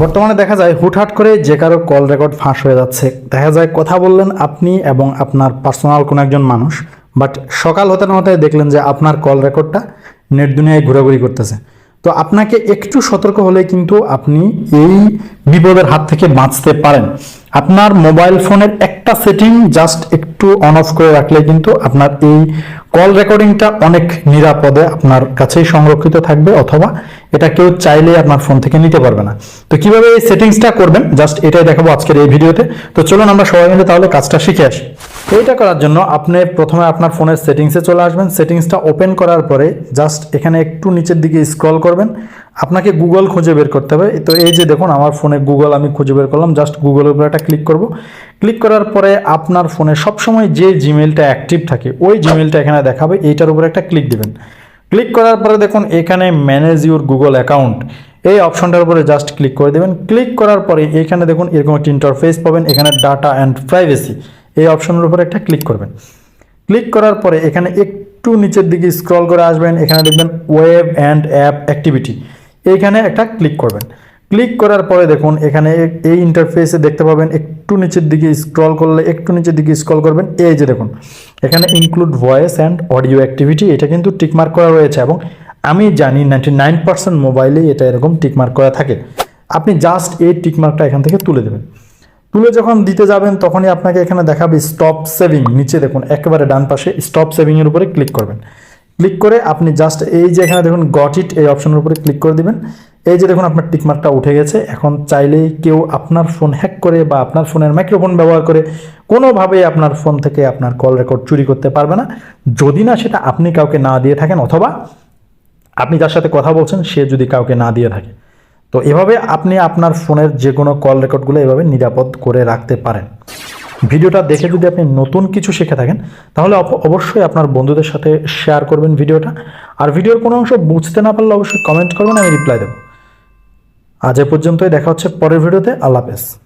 বর্তমানে দেখা যায় হুটহাট করে যে কারও কল রেকর্ড ফাঁস হয়ে যাচ্ছে। দেখা যায় কথা বললেন আপনি এবং আপনার পার্সোনাল কোনো একজন মানুষ বাট সকাল হতে না হতে দেখলেন যে আপনার কল রেকর্ডটা নেট দুনিয়ায় ঘোরাঘুরি করতেছে। তো আপনাকে একটু সতর্ক হলে কিন্তু আপনি এই বিপদের হাত থেকে বাঁচতে পারেন। আপনার মোবাইল ফোনের একটা সেটিং জাস্ট একটু অন অফ করে রাখলে কিন্তু আপনার এই কল রেকর্ডিংটা অনেক নিরাপদে আপনার কাছেই সংরক্ষিত থাকবে, অথবা এটা কেউ চাইলেই আপনার ফোন থেকে নিতে পারবে না। তো কীভাবে এই সেটিংসটা করবেন? জাস্ট এটাই দেখাবো আজকের এই ভিডিওতে। তো চলুন আমরা সবাই মিলে তাহলে কাজটা শিখে আসি। এইটা করার জন্য আপনি প্রথমে আপনার ফোনের সেটিংসে চলে আসবেন। সেটিংসটা ওপেন করার পরে জাস্ট এখানে একটু নিচের দিকে স্ক্রল করবেন। আপনাকে গুগল খুঁজে বের করতে হবে। তো এই যে দেখুন, আমার ফোনে গুগল আমি খুঁজে বের করলাম। জাস্ট গুগলের উপরে একটা ক্লিক করব। ক্লিক করার পরে আপনার ফোনে সবসময় যে জিমেলটা অ্যাক্টিভ থাকে, ওই জিমেলটা এখানে দেখাবে। এইটার উপরে একটা ক্লিক দিবেন। ক্লিক করার পরে দেখুন, এখানে ম্যানেজ ইউর গুগল অ্যাকাউন্ট এই অপশনটার উপরে জাস্ট ক্লিক করে দেবেন। ক্লিক করার পরে এখানে দেখুন, এরকম একটা ইন্টারফেস পাবেন। এখানে ডাটা অ্যান্ড প্রাইভেসি এই অপশনের উপরে একটা ক্লিক করবেন। ক্লিক করার পরে এখানে একটু নিচের দিকে স্ক্রল করে আসবেন। এখানে দেখবেন ওয়েব অ্যান্ড অ্যাপ অ্যাক্টিভিটি এইখানে একটা ক্লিক করবেন। ক্লিক করার পরে দেখুন, এখানে এই ইন্টারফেসে দেখতে পাবেন, একটু নিচের দিকে স্ক্রল করলে একটু নিচের দিকে স্ক্রল করবেন। এই যে দেখুন, এখানে include voice and audio activity এটা কিন্তু টিকমার্ক করা রয়েছে এবং আমি জানি নাইনটি নাইন পার্সেন্ট মোবাইলেই এটা এরকম টিকমার্ক করা থাকে। আপনি জাস্ট এই টিকমার্কটা এখান থেকে তুলে দেবেন। তুলে যখন দিতে যাবেন, তখনই আপনাকে এখানে দেখাবে স্টপ সেভিং নিচে দেখুন, একেবারে ডান পাশে স্টপ সেভিংয়ের উপরে ক্লিক করবেন। ক্লিক করে আপনি জাস্ট এই যে এখানে দেখুন গট ইট এই অপশনের উপরে ক্লিক করে দিবেন। এই যে দেখুন আপনার টিকমার্কটা উঠে গেছে। এখন চাইলেই কেউ আপনার ফোন হ্যাক করে বা আপনার ফোনের মাইক্রোফোন ব্যবহার করে কোনোভাবেই আপনার ফোন থেকে আপনার কল রেকর্ড চুরি করতে পারবে না। যদি না সেটা আপনি কাউকে না দিয়ে থাকেন অথবা আপনি যার সাথে কথা বলছেন, সে যদি কাউকে না দিয়ে থাকে। তো এভাবে আপনি আপনার ফোনের যে কোনো কল রেকর্ডগুলো এভাবে নিরাপদ করে রাখতে পারেন। ভিডিওটা দেখে যদি আপনি নতুন কিছু শিখে থাকেন, তাহলে অবশ্যই আপনার বন্ধুদের সাথে শেয়ার করবেন ভিডিওটা। আর ভিডিওর কোনো অংশ বুঝতে না পারলে অবশ্যই কমেন্ট করবেন, আমি রিপ্লাই দেবো। আজ এ পর্যন্তই, দেখা হচ্ছে পরের ভিডিওতে। আল্লাহ হাফেজ।